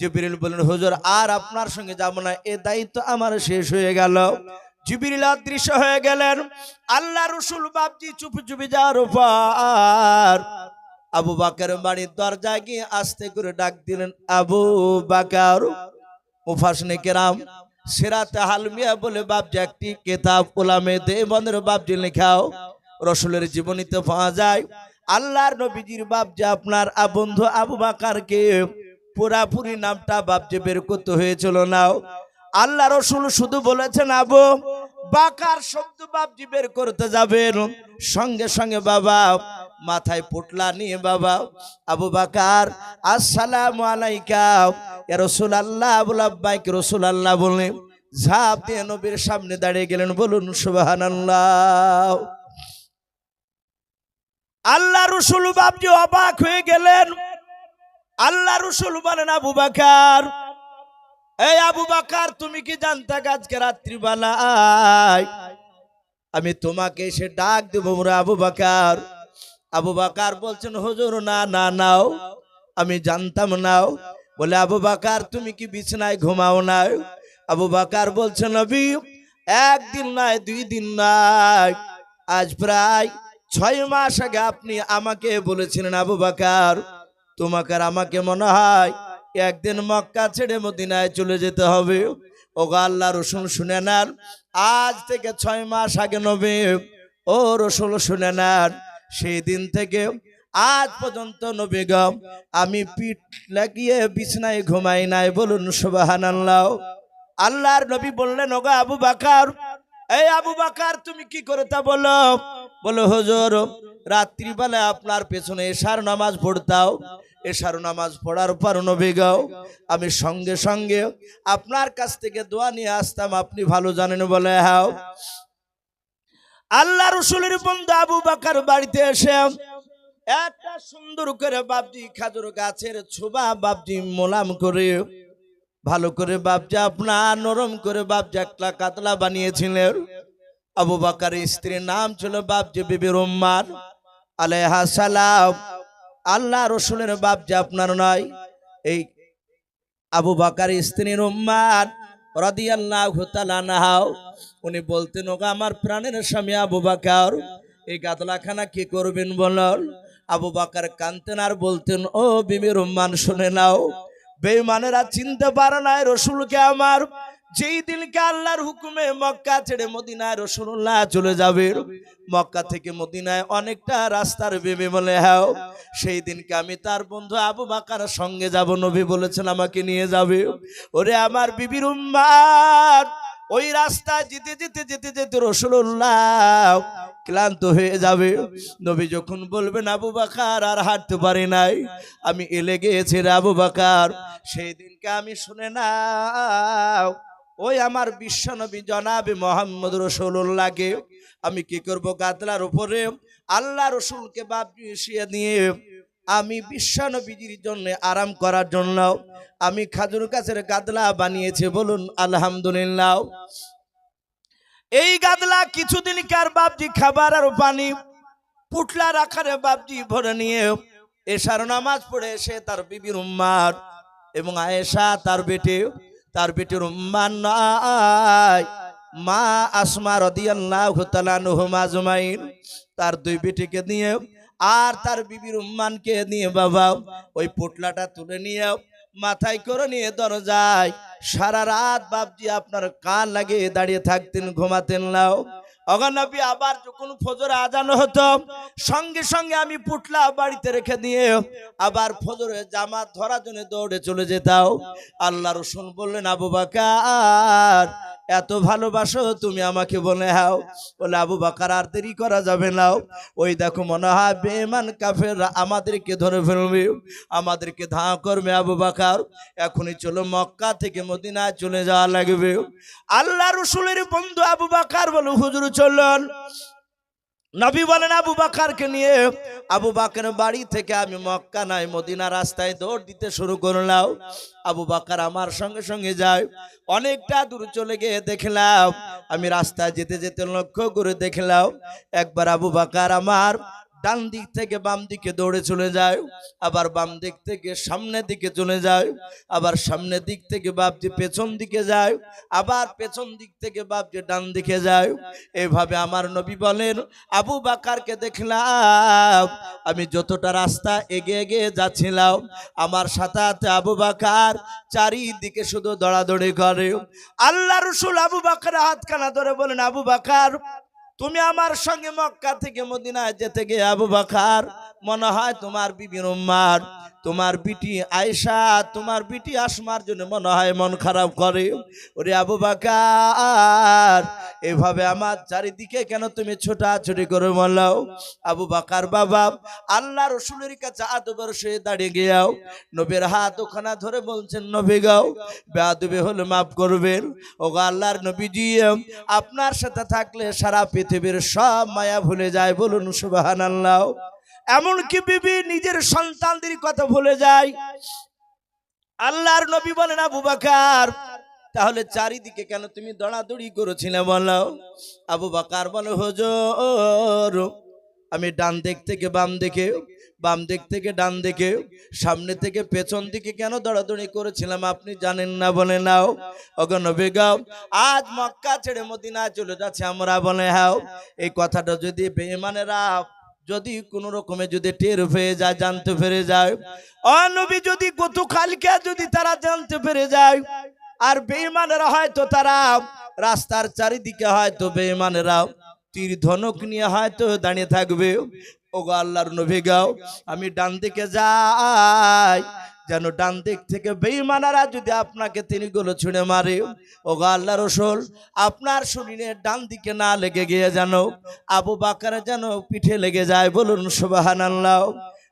জিবরিল বললেন, হুজুর, আর আপনার সঙ্গে যাব না। এ দায়িত্ব আমার শেষ হয়ে গেল। জিবরিল অদৃশ্য হয়ে গেলেন। আল্লাহ রসুল বাপজি চুপি চুপি যাওয়ার পর আবু বাকার বাড়ির দরজায় গিয়ে আস্তে করে ডাক দিলেন, আবু বাকার, মুফাসনে কেরাম, সিরাতে হালমিয়া বলে বাপজি একটি কেতাব ওলামে দেবনের বাপজি লেখাও। রসুলের জীবনীতে পাওয়া যায়, আল্লাহর নবীজির বাপ যে আপনার বন্ধু আবু বাকারকে পুরাপুরি নামটা বাপ যে বের করতে হয়েছিল নাও। আল্লাহ রসুল শুধু বলেছেন, আবু বাকার শব্দ বাপজি বের করতে যাবেন সঙ্গে সঙ্গে বাবা মাথায় পুটলা নিয়ে বাবা, আবু বাকার, আসসালাম আলাইকা। রসুল আল্লাহ রাসূলুল্লাহ আবু রসুল আল্লাহ বলে ঝাঁপ দিয়ে নবীর সামনে দাঁড়িয়ে গেলেন বলুন, সুবহানাল্লাহ। আল্লাহ রসুল বাপজি অবাক হয়ে গেলেন। আল্লাহ রসুল বলেন, আবু বাকার, এই আবু বাকার, তুমি কি জানতে আজকে রাত্রিবেলায় আমি তোমাকে এসে ডাক দেবো মোরা আবু বাকার? আবু বাকার বলছেন, হুজুর, না না, নাও, আমি জানতাম, নাও। বলে, আবু বাকার, তুমি কি বিছনায় ঘুমাও না আবু বাকার বলছেন, নবী, একদিন নয় দুই দিন নয় আজ প্রায় ছয় মাস আগে আপনি আমাকে বলেছিলেন, আবু বাকার তোমাকে আর আমাকে মনে হয় একদিন মক্কা ছেড়ে মদিনায় চলে যেতে হবে। ও আল্লাহ রসুল শুনে নেন, আজ থেকে ছয় মাস আগে নবে, ও রসুল শুনে নেন, সেই দিন থেকে আজ পর্যন্ত নবী গম আমি পিঠ লাগিয়ে বিছনায় ঘুমাই নাই বলুন সুবাহান আল্লাহ আল্লাহর নবী বললেন, ওগো আবু বাকার, এই আবু বাকার তুমি কি করে তা বলো? বলো, হুজুর, রাত্রিবেলা আপনার পেছনে এশার নামাজ পড়তাও। এশার নামাজ পড়ার পর নবী গাও আমি সঙ্গে সঙ্গে আপনার কাছ থেকে দোয়া নিয়ে আসতাম। আপনি ভালো জানেন বলে হ্যাঁ। আল্লাহ রসুলের বন্ধু আবু বাকার বাড়িতে এসে একটা সুন্দর করে বাবজি খাজুর গাছের ছোবা বাবজি মোলাম করে, ভালো করে বাবজা আপনার নরম করে বাবজা একটা কাতলা বানিয়েছিলেন। আবু বাকার স্ত্রীর নাম ছিল বাবজি বিবি রহমান আলেহা সালাম। আল্লাহ রসুলের বাবজা আপনার নয় এই আবু বাকার স্ত্রীর রহমান রাদিয়াল্লাহু তাআলা নাহাও উনি বলতেন, ওগো আমার প্রাণের স্বামী আবু বাকার, এই গাদলাখানা কি করবেন বলল? আবু বাকার কান্তেন আর বলতেন, ও বিবি রহমান শুনে নাও বেমানেরা চিনতে পারে না রসুলকে আমার যেই দিনকে আল্লাহর হুকুমে মক্কা ছেড়ে মদিনায় রসুল্লাহ চলে যাবে, মক্কা থেকে মদিনায় অনেকটা রাস্তার বেবে বলে হ্যাঁ সেই দিনকে আমি তার বন্ধু আবু বাকার সঙ্গে যাব, নবী বলেছেন আমাকে নিয়ে যাবে। ওরে আমার বিবির উম্মার, ওই রাস্তায় যেতে যেতে যেতে যেতে রসুল্লাহ ক্লান্ত হয়ে যাবে। নবী যখন বলবেন, আবু বাকার, আর হাঁটতে পারি নাই, আমি এলে গিয়েছি আবু বাকার, সেই দিনকে আমি শুনে না ওই আমার বিশ্ব নবী জনাবে মোহাম্মদ রসুল্লাহকে আমি কি করব গাতলার উপরে? আল্লাহ রসুলকে বাপ দিয়ে আমি বিশ্ব নবীজির জন্য আরাম করার জন্য আমি খাজুর গাছের গাদলা বানিয়েছি, বলুন আলহামদুলিল্লাহ। এই গাদলা কিছুদিন কার বাপজি খাবার আর পানি পুটলার আকারে বাপজি ভরে নিয়ে এশার নামাজ পড়ে এসে তার বিবির উম্মার এবং আয়েশা তার বেটে তার বেটির মা আসমা রদিয়াল্লাহু তার দুই বেটিকে নিয়ে আর তার বিবির উম্মানকে নিয়ে বাবা, ওই পোটলাটা তুলে নিয়ে মাথায় করে নিয়ে দরজায় সারা রাত বাপজি আপনার কান লাগিয়ে দাঁড়িয়ে থাকতেন, ঘুমাতেন নাও অগনবী আবার যখন ফজর আজানো হতো, সঙ্গে সঙ্গে আমি পুটলা বাড়িতে রেখে দিয়ে আবার ফজরে জামাত ধরার জন্য দৌড়ে চলে যেতাও আল্লাহ রসুন বললেন, আবু বাকার, এত ভালোবাসো তুমি আমাকে বলে হাও। বলে, আবু বাকার, আর দেরি করা যাবে না। ওই দেখো, মনে হয় বেমান কাফের আমাদেরকে ধরে ফেলবে, আমাদেরকে ধা করবে আবু বাকার। এখনই চলো মক্কা থেকে মদিনায় চলে যাওয়া লাগবে। আল্লাহ রসুলের বন্ধু আবু বাকার বলে, হুজুর চলুন নবী বলেন, আবু বাকারকে নিয়ে, আবু বাকার বাড়ি থেকে আমি মক্কা নাই মদিনা রাস্তায় দৌড় দিতে শুরু করলাম। আবু বাকার আমার সঙ্গে সঙ্গে যায়। অনেকটা দূর চলে গিয়ে দেখলাম, আমি রাস্তায় যেতে যেতে লক্ষ্য করে দেখলাম, একবার আবু বাকার আমার ডান দিক থেকে বাম দিকে দৌড়ে চলে যায়, আবার বাম দিক থেকে সামনের দিকে চলে যায়, আবার সামনের দিক থেকে বাপজি পেছন দিকে যায়, আবার পেছন দিক থেকে বাপজি ডান দিকে যায়। এভাবে আমার নবী বলেন, আবু বাকারকে দেখলাম, আমি যতটা রাস্তা এগিয়ে এগিয়ে যাচ্ছিলাম, আমার সাথে সাথে আবু বাকার চারিদিকে শুধু দৌড়াদৌড়ি করে। আল্লাহ রসুল আবু বাকার হাতখানা ধরে বলেন, আবু বাকার তুমি আমার সঙ্গে মক্কা থেকে মদিনায় যেতে গিয়ে আবু বাকার, মনে হয় তোমার বিবির উম্মার। তোমার বিটি আয়সা তোমার বিটি আসমার জন্য মনে হয় মন খারাপ করে। ওরে আবু বাকার, এভাবে আমার চারিদিকে কেন তুমি ছোটাছুটি করে বললাও আবু বাকার বাবা, আল্লাহ রসুলের কাছে আদবের সে দাঁড়িয়ে গিয়াও। নবীর হাত ওখানা ধরে বলছেন, নবী গাও বেয়াদবে হলে মাফ করবেন। ও গো আল্লাহর নবীজি, আপনার সাথে থাকলে সারা পৃথিবীর সব মায়া ভুলে যায়, বলুন সুবাহান আল্লাহ এমনকি বিবি নিজের সন্তানদের কথা ভুলে যায়। আল্লাহর নবী বলেন, আবু বাকার, তাহলে চারিদিকে কেন তুমি দৌড়াদৌড়ি করেছিলে বলো? আবু বাকার বলো, হজর, আমি ডান দিক থেকে বাম দিকে বাম দিক থেকে ডান দিকে, সামনে থেকে পেছন দিকে কেন দৌড়াদৌড়ি করেছিলাম আপনি জানেন না বলে নাও। অগণ বেগম আজ মক্কা ছেড়ে মদিনা চলে যাচ্ছে আমরা বলে হাও। এই কথাটা যদি বেমানেরা যদি কোনো রকমে যদি টের পেয়ে যায়, জানতে পেরে যায় অনবী যদি গতকালকে যদি তারা জানতে পেরে যায়, আর বেইমানেরা হয়তো তারা রাস্তার চারিদিকে হয়তো বেইমানেরা তীর ধনুক নিয়ে হয়তো দাঁড়িয়ে থাকবে ও গো আল্লাহর নবী গাও, আমি ডান দিকে যাই। যেন ডান দিক থেকে বেইমানারা যদি আপনাকে তিনি গুলো ছুঁড়ে মারে, ওগো আল্লাহ রসল, আপনার শরীরে ডান দিকে না লেগে গিয়ে যেন আবু বাকারে যেন পিঠে লেগে যায়, বলুন সুবাহান আল্লাহ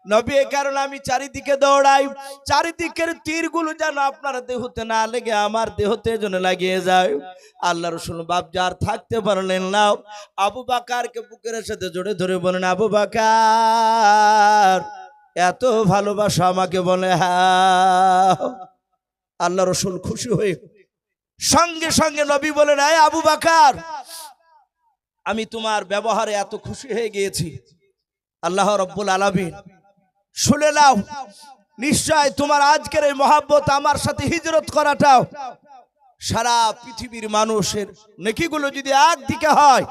নবী এ কারণে আমি চারিদিকে দৌড়াই। চারিদিকের তীরগুলো যেন আপনার দেহতে না লেগে, আমার দেহতে যেন লাগিয়ে যায়। আল্লাহ রসুল বাপ যার থাকতে পারলেন না। আবু বাকারকে বুকের সাথে জোরে ধরে বলেন, আবু বাকার, এত ভালোবাসা আমাকে বলে হ্যাঁ। আল্লাহ রসুল খুশি হয়ে সঙ্গে সঙ্গে নবী বলেন, আয় আবু বাকার, আমি তোমার ব্যবহারে এত খুশি হয়ে গিয়েছি। আল্লাহ রব্বুল আলমিন শুনে নাও, নিশ্চয় তোমার আজকের এই মহাব্বত আমার সাথে হিজরত করাটাও। সারা পৃথিবীর মানুষের নেকিগুলো যদি একদিকে হয়,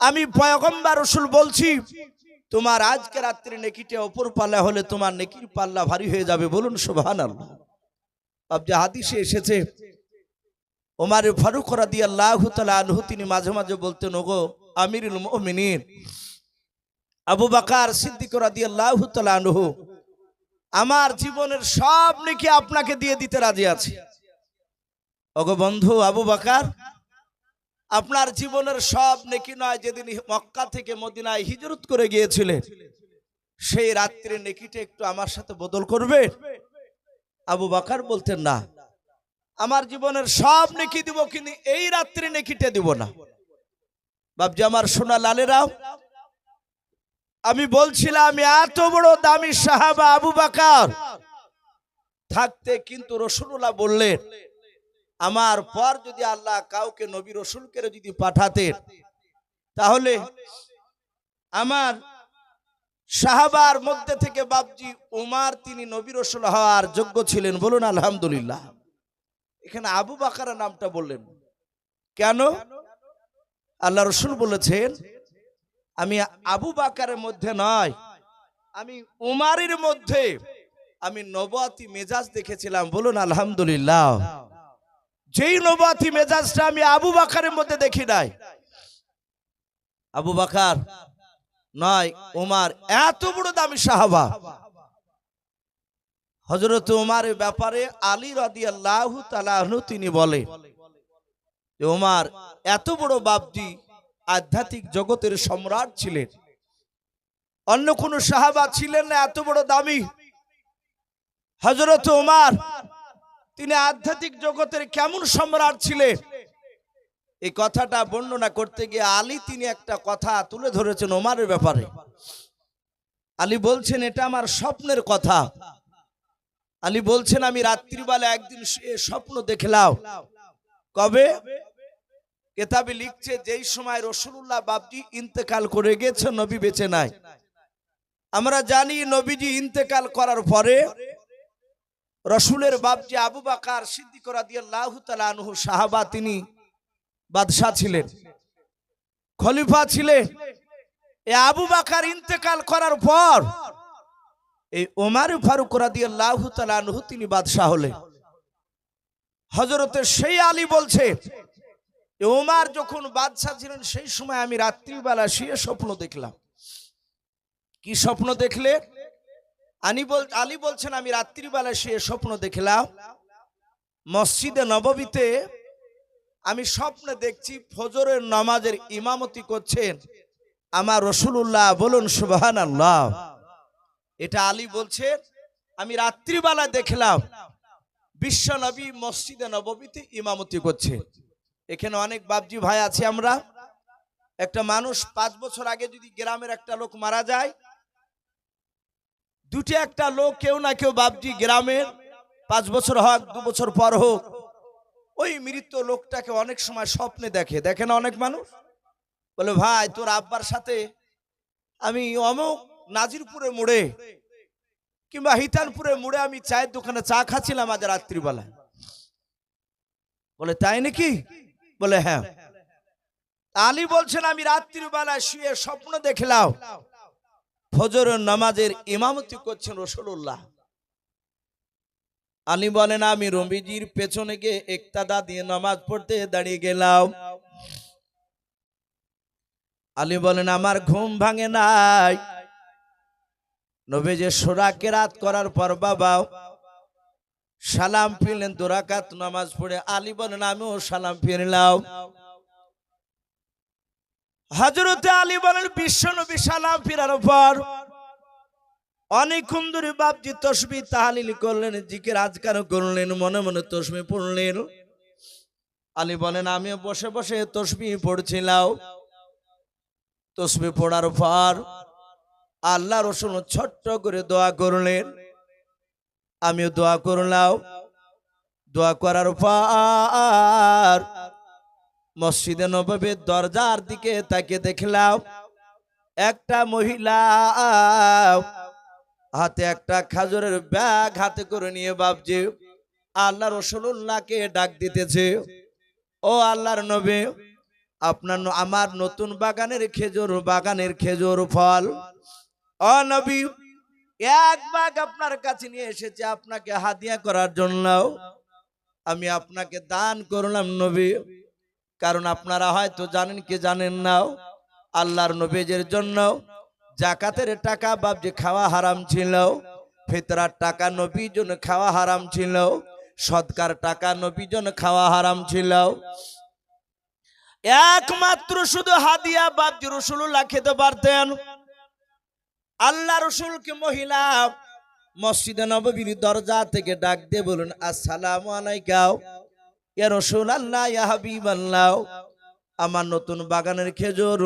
আমি পয়গম্বার রসুল বলছি, তোমার আজকে রাত্রি নেকিটা অপর পাল্লা হলে তোমার নেকির পাল্লা ভারী হয়ে যাবে, বলুন সোভান আল্লাহ যে হাদিসে এসেছে, ওমারে ফারুক রাদি আল্লাহ আনহু তিনি মাঝে মাঝে বলতেন, ওগো আমিরুল মুমিনিন আবু বাকার সিদ্দিক রাদি আল্লাহ আনহু, আমার জীবনের সব নেকি আপনাকে দিয়ে দিতে রাজি আছে। ওগো বন্ধু আবু বাকার, আপনার জীবনের সব নেকি নয় যেদিন মক্কা থেকে মদিনায় হিজরত করে গিয়েছিলেন, সেই রাত্রে নেকিটা একটু আমার সাথে বদল করবে? আবু বাকার বলতেন, না, আমার জীবনের সব নেকি দিব, কিন্তু এই রাত্রে নেকিটা দিব না। বাবজি আমার সোনা লালেরাও আমি বলছিলাম, আমি এত বড় দামি সাহাবা আবু বাকার। থাকতে কিন্তু রসুল্লাহ বললেন, আমার পর যদি আল্লাহ কাউকে নবী রসুলকে যদি পাঠাতেন, তাহলে আমার সাহাবার মধ্যে থেকে বাবজি উমার, তিনি নবী রসুল হওয়ার যোগ্য ছিলেন। বলুন, আলহামদুলিল্লাহ। এখানে আবু বাকার নামটা বললেন। কেন? আল্লাহ রসুল বলেছেন আমি আবু বাকারের মধ্যে নয়, আমি উমারের মধ্যে। আমি নবাতি মেজাজ দেখেছিলাম, বলুন আলহামদুলিল্লাহ। যেই নবাতি মেজাজটা আমি আবু বাকারের মধ্যে দেখি নাই। আবু বাকার নয়, উমার এত বড় দামি সাহাবা। হজরত উমারের ব্যাপারে আলী রাদি আল্লাহ তিনি বলে উমার, এত বড় বাপজি আধ্যাত্মিক জগতের সম্রাট ছিলেন। অন্য কোন সাহাবা ছিলেন না, এত বড় দামি। হজরত উমার তিনি আধ্যাত্মিক জগতের কেমন সম্রাট ছিলেন? এই কথাটা বর্ণনা করতে গিয়ে আলী তিনি একটা কথা তুলে ধরেছেন ওমারের ব্যাপারে। আলী বলছেন, এটা আমার স্বপ্নের কথা। আলী বলছেন, আমি রাত্রিবেলা একদিন স্বপ্ন দেখলাম কবে? কেতাবে লিখছে, যেই সময় রসুল্লাহ বাবজি ইন্তেকাল করে গেছে, নবী বেঁচে নাই। আমরা জানি নবীজি ইন্তেকাল করার পরে রসুলের বাবজি আবু বাকার সিদ্দিক রাদিয়াল্লাহু তাআলা আনহু সাহাবা তিনি বাদশাহ ছিলেন, খলিফা ছিলেন। এই আবু বাকার ইন্তেকাল করার পর এই ওমার ফারুক রাদিয়াল্লাহু তাআলা আনহু তিনি বাদশাহ হলেন। হযরতের সেই আলী বলছে এ ওমার যখন বাদশাহ ছিলেন, সেই সময় আমি রাত্রিবেলা শুয়ে স্বপ্ন দেখলাম। কি স্বপ্ন দেখলে? আনি বল, আলী বলছেন, আমি রাত্রিবেলা শুয়ে স্বপ্ন দেখলাম, মসজিদে নববীতে আমি স্বপ্নে দেখছি, ফজরের নামাজের ইমামতি করছেন আমার রসুল্লাহ বলুন সুবাহান আল্লাহ এটা আলী বলছে, আমি রাত্রিবেলা দেখলাম, বিশ্ব নবী মসজিদে নববীতে ইমামতি করছে। এখানে অনেক বাবজি ভাই আছি আমরা। একটা মানুষ পাঁচ বছর আগে যদি গ্রামের একটা লোক মারা যায়, দুটি একটা লোক কেউ না কেউ বাবজি গ্রামের, পাঁচ বছর হোক, দু বছর পর হোক, ওই মৃত লোকটাকে অনেক সময় স্বপ্নে দেখে। দেখে না অনেক মানুষ? বলে, ভাই, তোর আব্বার সাথে আমি অমুক নাজিরপুরে মোড়ে কিংবা হিতানপুরে মোড়ে আমি চায়ের দোকানে চা খাচ্ছিলাম আজ রাত্রিবেলায়। বলে, তাই নাকি? বলে হ্যাঁ। আলী বলছেন, আমি রাত্রির বেলা শুয়ে স্বপ্ন দেখলাম। ফজর নামাজের ইমামতি করছেন রসুল্লাহ আলী বলেন, আমি রবিজির পেছনে গিয়ে একতাদা দিয়ে নামাজ পড়তে দাঁড়িয়ে গেলাম। আলী বলেন, আমার ঘুম ভাঙে নাই। নবী যে সোরা কেরাত করার পর বাবা সালাম ফিরলেন দোরাকাত নামাজ পড়ে আলী বলেন আমিও সালাম ফিরলাম। হজরতে আলী বলেন বিশ্ব নবী সালাম ফিরার পর অনেকক্ষণ ধরে বাপজি তসবি তাহালিল করলেন, জিকের আজকার করলেন, মনে মনে তসবি পড়লেন। আলী বলেন, আমিও বসে বসে তসবি পড়ছিলাম। তসবি পড়ার পর আল্লাহ রসুন ছোট্ট করে দোয়া করলেন। আমিও দোয়া করলাম। দোয়া করার পর মসজিদে নবাবের দরজার দিকে তাকে দেখলাম, একটা মহিলা হাতে একটা খাজরের ব্যাগ হাতে করে নিয়ে বাবজি আল্লাহ রসুল্লাহকে ডাক দিতেছে, ও আল্লাহর নবী, আপনার আমার নতুন বাগানের খেজুর বাগানের খেজুর ফল। ও নবী এক বাগ আপনার কাছে নিয়ে এসেছে আপনাকে হাদিয়া করার জন্য আমি আপনাকে দান করলাম নবী, কারণ আপনারা হয়তো জানেন কি জানেন না। আল্লাহর নবীজের জন্য জাকাতের টাকা বাবজি খাওয়া হারাম ছিল, ফেতরার টাকা নবীর জন্য খাওয়া হারাম ছিল, সৎকার টাকা নবীর জন্য খাওয়া হারাম ছিল। একমাত্র শুধু হাদিয়া বাবজি রসুল্লাহ খেতে পারতেন। আল্লাহ রসুলকে মহিলা মসজিদে নববীর দরজা থেকে ডাক দিয়ে বলুন, আসসালামু আলাইকাও। ইয়া রসুল আল্লাহ ইয়া হাবিব আল্লাহ আমার নতুন বাগানের খেজুর।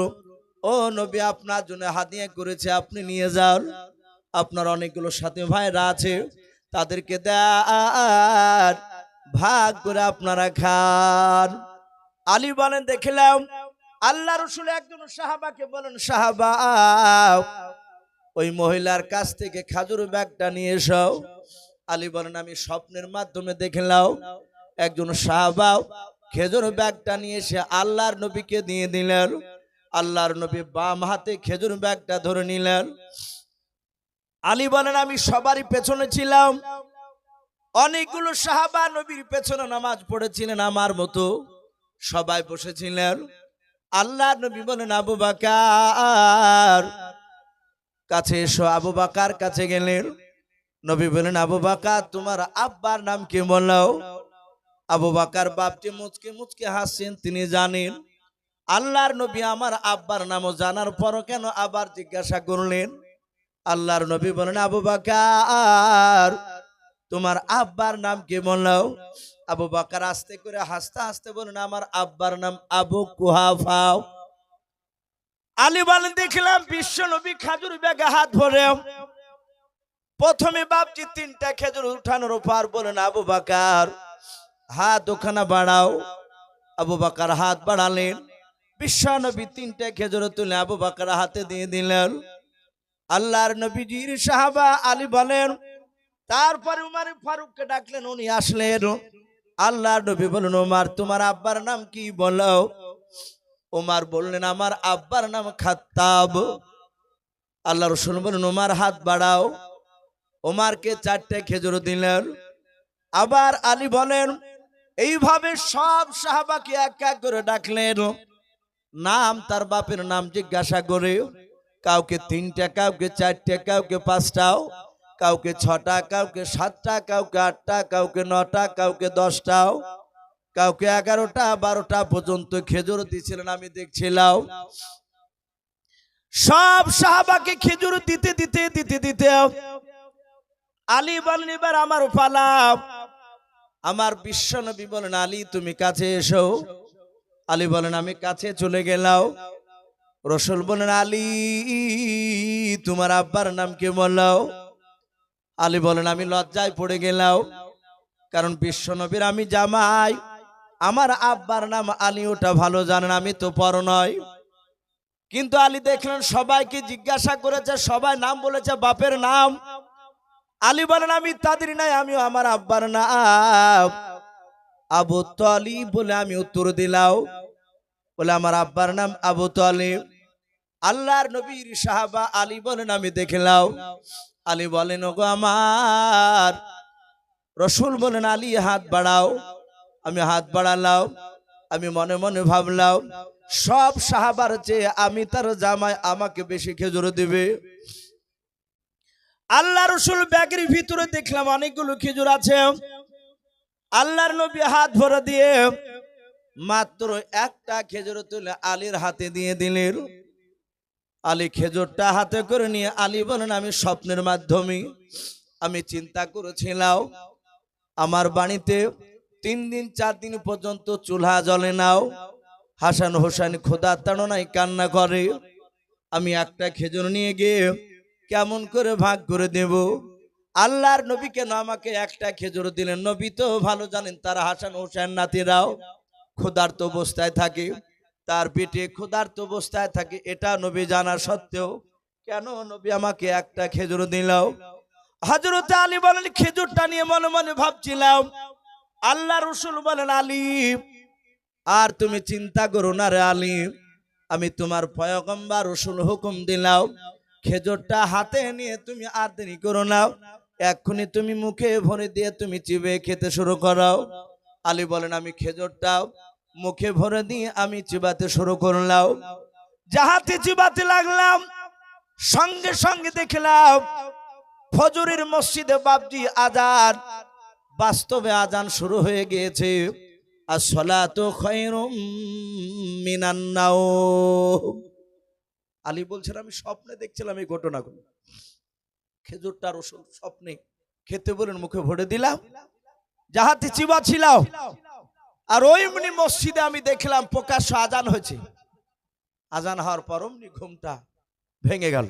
ও নবী, আপনার জন্য হাদিয়া করেছে, আপনি নিয়ে যান। আপনার অনেকগুলো সাথী ভাইরা আছে, তাদেরকে দেন। ভাগ করে আপনারা খান। আলী বলেন, দেখলাম আল্লাহ রসুল একজন সাহাবাকে বলেন, সাহাবা ওই মহিলার কাছ থেকে খাজুর ব্যাগটা নিয়ে এসো। আলী বলেন, আমি স্বপ্নের মাধ্যমে দেখলাম একজন সাহাবা খেজুর ব্যাগটা নিয়ে এসে আল্লাহর নবীকে দিয়ে দিলেন। আল্লাহর নবী বাম হাতে খেজুর ব্যাগটা ধরে নিলেন। আলী বলেন, আমি সবারই পেছনে ছিলাম। অনেকগুলো সাহাবা নবীর পেছনে নামাজ পড়েছিলেন আমার মতো। সবাই বসেছিলেন। আল্লাহ নবী বলেন, আবু বাকার কাছে এসো আবু বাকার কাছে গেলেন নবী বলেন আবু বাকার, তোমার আব্বার নাম কি বলো? আবু বাকার বাপটি মুচকে মুচকে হাসছেন, তিনি জানেন। আল্লাহর নবী আমার আব্বার নামও জানার পরও কেন আবার জিজ্ঞাসা করলেন? আল্লাহর নবী বলেন আবু বাকার, তোমার আব্বার নাম কি বলল আবু বাকার আস্তে করে হাসতে হাসতে বলেন আমার আব্বার নাম আবু কুহাফাও আলী বলেন দেখলাম বিশ্ব নবী খাজুর ব্যাগে হাত ভরে। প্রথমে বাপজি তিনটা খেজুর উঠানোর পর বলেন আবু বাকার, হাত ওখানে বাড়াও। আবু বাকার হাত বাড়ালেন। বিশ্ব নবী তিনটা খেজুর তুলে আবু বাকার হাতে দিয়ে দিলেন। আল্লাহর নবীজির সাহাবা আলী বলেন, তারপরে উমার ফারুককে ডাকলেন, উনি আসলেন। আল্লাহর নবী বলেন ওমার তোমার আব্বার নাম কি বলো? ওমার বললেন, আমার আব্বার নাম খাত্তাব। আল্লাহ রসুল বলেন ওমার হাত বাড়াও। ওমারকে চারটে খেজুর দিলেন। আবার আলী বলেন, এইভাবে সব সাহাবাকে এক এক করে ডাকলেন। নাম তার বাপের নাম জিজ্ঞাসা করে, কাউকে তিনটা, কাউকে চারটে, কাউকে পাঁচটাও কাউকে ছটা, কাউকে সাতটা, কাউকে আটটা, কাউকে নটা, কাউকে দশটাও কাউকে এগারোটা, বারোটা পর্যন্ত খেজুর দিয়েছিলেন আমি দেখছিলাম। সব সাহাবাকে খেজুর দিতে দিতে দিতে দিতে আলী বলেন, এবার আমার পালা। আমার বিশ্বনবী বলেন, আলী, তুমি কাছে এসো। আলী বলেন, আমি কাছে চলে গেলাম। রসুল বলেন, আলী, তোমার আব্বার নাম কে বললাও আলী বলেন, আমি লজ্জায় পড়ে গেলাম, কারণ বিশ্বনবীর আমি জামাই। আমার আব্বার নাম আলী, ওটা ভালো জানেন, আমি তো পর নয় কিন্তু আলী দেখলেন সবাইকে জিজ্ঞাসা করেছে, সবাই নাম বলেছে, বাপের নাম। আলী বলেন, আমি তাদের নাই, আমিও আমার আব্বার নাম। আবু তলিব বলে, আমি উত্তর দিলাম বলে, আমার আব্বার নাম আবু তলিব। আল্লাহর নবীর সাহাবা আলী বলেন, আমি দেখলাম আলী বলেন, ওগো আমার। রসুল বলেন, আলী, হাত বাড়াও। আমি হাত বাড়ালাম, আমি মনে মনে ভাবলাম, সব সাহাবার চেয়ে আমি তার জামাই আমাকে বেশি খেজুর দিবে। আল্লাহ রসুল ব্যাগের ভিতরে দেখলাম অনেকগুলো খেজুর আছে। আল্লাহর নবী হাত ভরে দিয়ে মাত্র একটা খেজুর তুলে আলীর হাতে দিয়ে দিলেন। আলী খেজুরটা হাতে করে নিয়ে আলী বলেন, আমি স্বপ্নের মাধ্যমে, আমি চিন্তা করেছিলাম, আমার বাড়িতে তিন দিন, চার দিন পর্যন্ত চুলা জলে নাও। হাসান হোসেন খোদা তাড়নায় কান্না করে। আমি একটা খেজুর নিয়ে গিয়ে কেমন করে ভাগ করে দেব? আল্লাহর নবী কেন আমাকে একটা খেজুর দিলেন? নবী তো ভালো জানেন, তারা হাসান হোসেন নাতিরাও ক্ষুধার্ত অবস্থায় থাকে। তার পেটে ক্ষুধার্ত অবস্থায় থাকে, এটা নবী জানা সত্ত্বেও। কেন নবী আমাকে একটা খেজুর দিল? হজরত আলী বলেন, খেজুরটা নিয়ে মনে মনে ভাবছিলাম আল্লাহ রসুল বলেন আলী আর তুমি চিন্তা করো না রে আলী আমি তোমার পয়গম্বার রসুল হুকুম দিলাম। খেজুরটা হাতে নিয়ে তুমি আর দেরি করো নাও এক্ষুনি তুমি মুখে ভরে দিয়ে তুমি চিবে খেতে শুরু করাও আলী বলেন, আমি খেজুরটা মুখে ভরে দিয়ে আমি চিবাতে শুরু করলাম। যাহাতে চিবাতে লাগলাম, সঙ্গে সঙ্গে দেখলাম ফজরের মসজিদে বাবজি আজান বাস্তবে আজান শুরু হয়ে গিয়েছে। আর সলা তো আলী বলছেন, আমি স্বপ্নে দেখছিলাম এই ঘটনাগুলো। খেজুরটার ওষুধ স্বপ্নে। খেতে বলেন, মুখে ভরে দিলাম। যাহাতে চিবা ছিল আর ওইমনি মসজিদে আমি দেখলাম, প্রকাশ্য আজান হয়েছে। আজান হওয়ার পর অমনি ঘুমটা ভেঙে গেল।